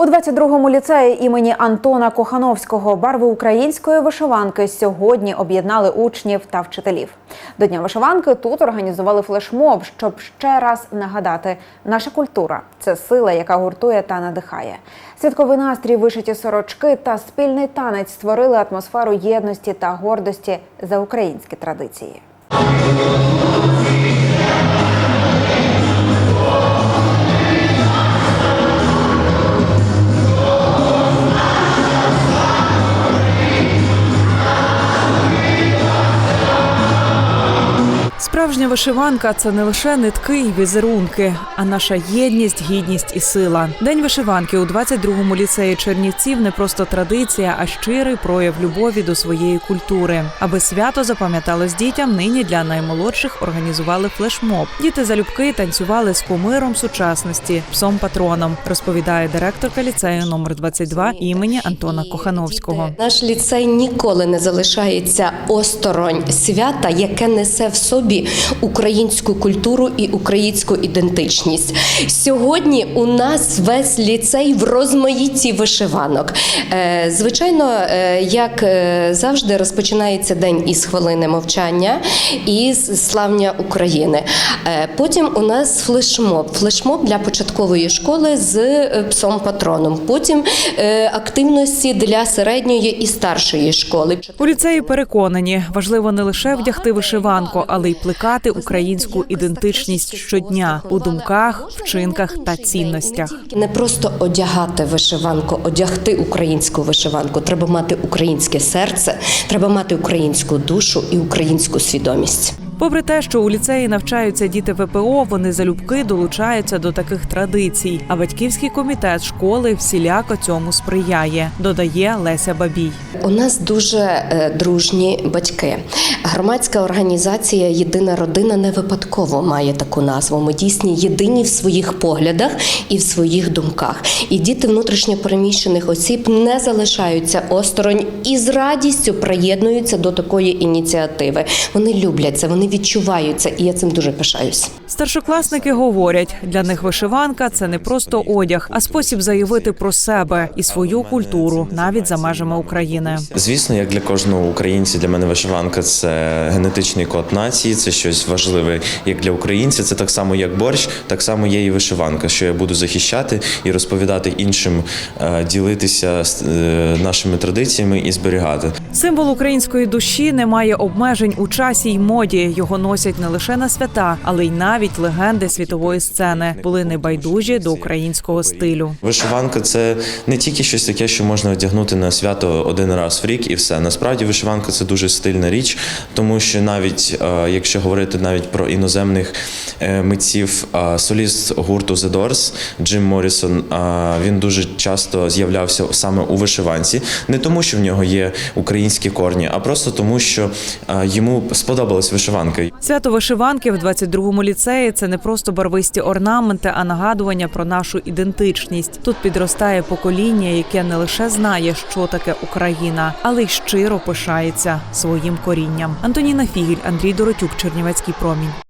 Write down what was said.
У 22-му ліцеї імені Антона Кохановського барви української вишиванки сьогодні об'єднали учнів та вчителів. До Дня вишиванки тут організували флешмоб, щоб ще раз нагадати, наша культура це сила, яка гуртує та надихає. Святковий настрій, вишиті сорочки та спільний танець створили атмосферу єдності та гордості за українські традиції. Справжня вишиванка це не лише нитки й візерунки, а наша єдність, гідність і сила. День вишиванки у 22-му ліцеї Чернівців не просто традиція, а щирий прояв любові до своєї культури. Аби свято запам'яталось дітям, нині для наймолодших організували флешмоб. Діти залюбки танцювали з кумиром сучасності, псом патроном, розповідає директорка ліцею номер 22 імені Антона Кохановського. Наш ліцей ніколи не залишається осторонь свята, яке несе в собі українську культуру і українську ідентичність. Сьогодні у нас весь ліцей в розмаїтті вишиванок. Е, Звичайно, е, як е, завжди, розпочинається день із хвилини мовчання і з славня України. Потім у нас флешмоб. Флешмоб для початкової школи з псом патроном. Потім активності для середньої і старшої школи. У ліцеї переконані, важливо не лише вдягти вишиванку, але й плекати українську ідентичність щодня у думках, вчинках та цінностях. Не просто одягати вишиванку, одягти українську вишиванку. Треба мати українське серце, треба мати українську душу і українську свідомість. Попри те, що у ліцеї навчаються діти ВПО, вони залюбки долучаються до таких традицій. А батьківський комітет школи всіляко цьому сприяє, додає Леся Бабій. У нас дуже е, дружні батьки. Громадська організація Єдина родина не випадково має таку назву. Ми дійсні єдині в своїх поглядах і в своїх думках. І діти внутрішньопереміщених осіб не залишаються осторонь і з радістю приєднуються до такої ініціативи. Вони люблять це, вони відчувають це, і я цим дуже пишаюсь. Старшокласники говорять, для них вишиванка це не просто одяг, а спосіб заявити про себе і свою культуру навіть за межами України. Звісно, як для кожного українця, для мене вишиванка це генетичний код нації, це щось важливе як для українця. Це так само, як борщ, так само є і вишиванка, що я буду захищати і розповідати іншим, е, ділитися з, е, нашими традиціями і зберігати. Символ української душі не має обмежень у часі й моді. Його носять не лише на свята, але й навіть легенди світової сцени були небайдужі до українського стилю. Вишиванка це не тільки щось таке, що можна одягнути на свято один раз в рік і все. Насправді вишиванка це дуже стильна річ, тому що навіть е, якщо говорити навіть про іноземних е, митців, соліст гурту The Doors Джим Моррісон, він дуже часто з'являвся саме у вишиванці, не тому, що в нього є українські корні, а просто тому, що е, йому сподобалась вишиванка. Свято вишиванки в 22-му ліцеї це не просто барвисті орнаменти, а нагадування про нашу ідентичність. Тут підростає покоління, яке не лише знає, що таке Україна, але й щиро пишається своїм корінням. Антоніна Фігіль, Андрій Доротюк, Чернівецький промінь.